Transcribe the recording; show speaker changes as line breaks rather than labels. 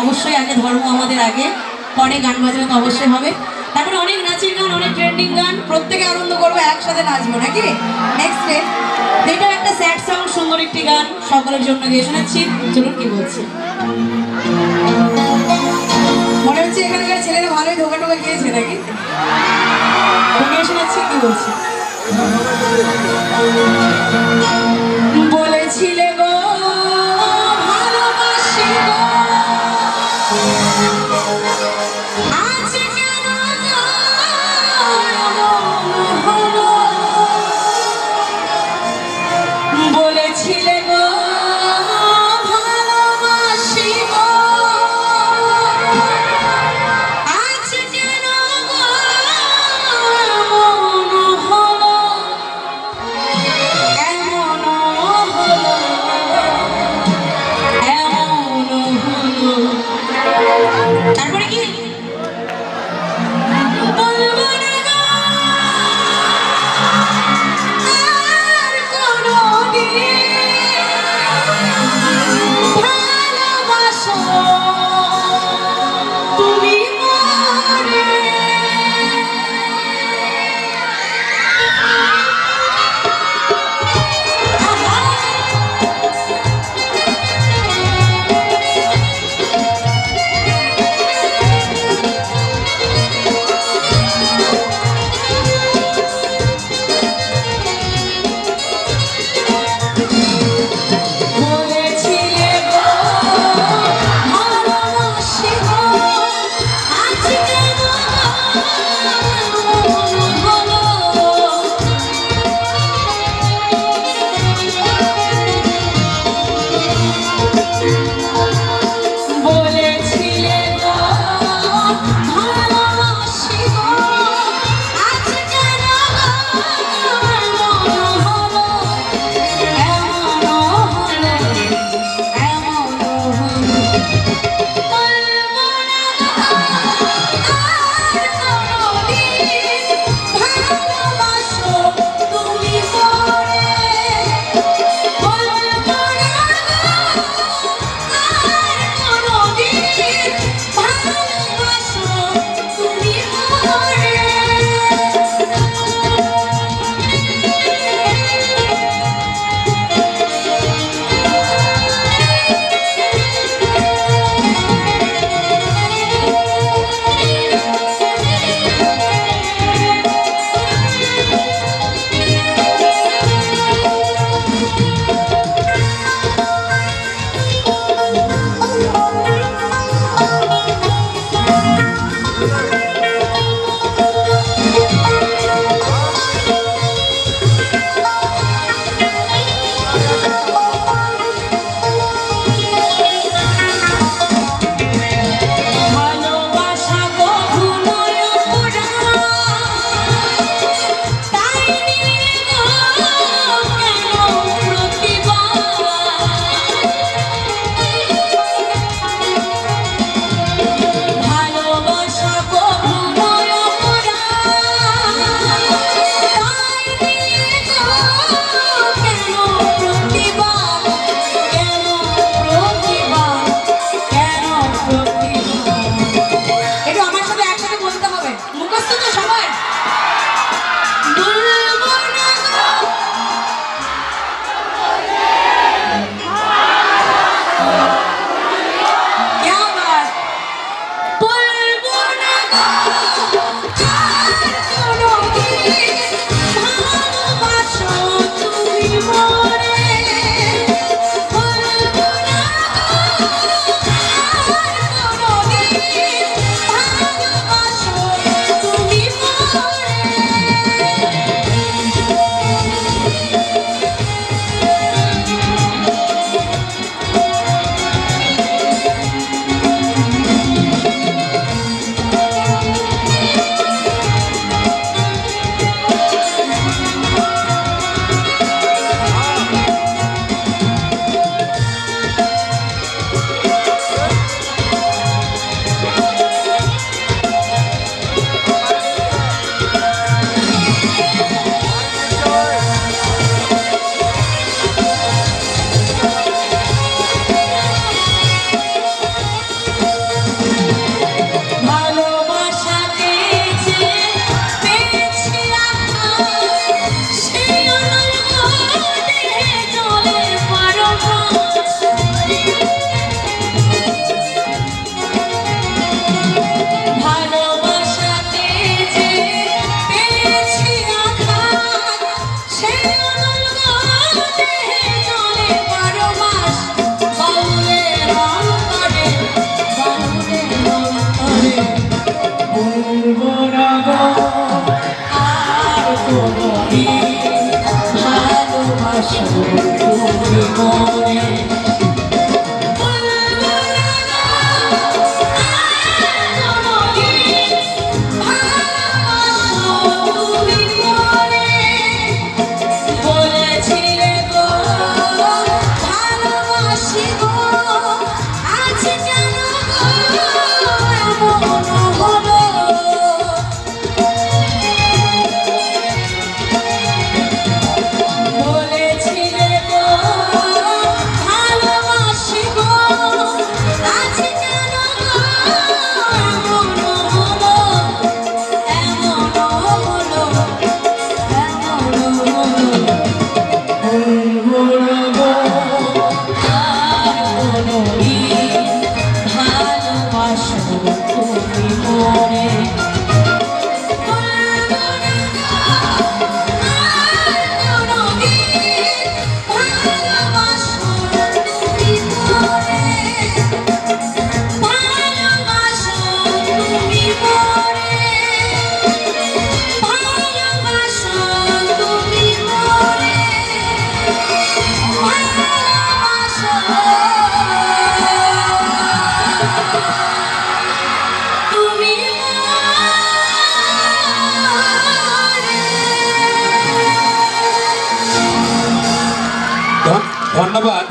অবশ্যই আগে ধর্ম আমাদের আগে, পরে গান বাজানো তো অবশ্যই হবে। তারপরে অনেক নাচের গান, অনেক ট্রেন্ডিং গান, প্রত্যেকে আনন্দ করব, একসাথে নাচবো, নাকি? নেক্সট ডে এটাও একটা স্যাড সং সুন্দর একটি গান, সকলের জন্য গিয়ে শোনাচ্ছি। চলুন, কি বলছি? মনে হচ্ছে এখানকার ছেলেরা ভালোই ধোকা টোকা গিয়েছে নাকি? তোকে শোনাচ্ছি, কি বলছি? বলেছিলে
ধন্যবাদ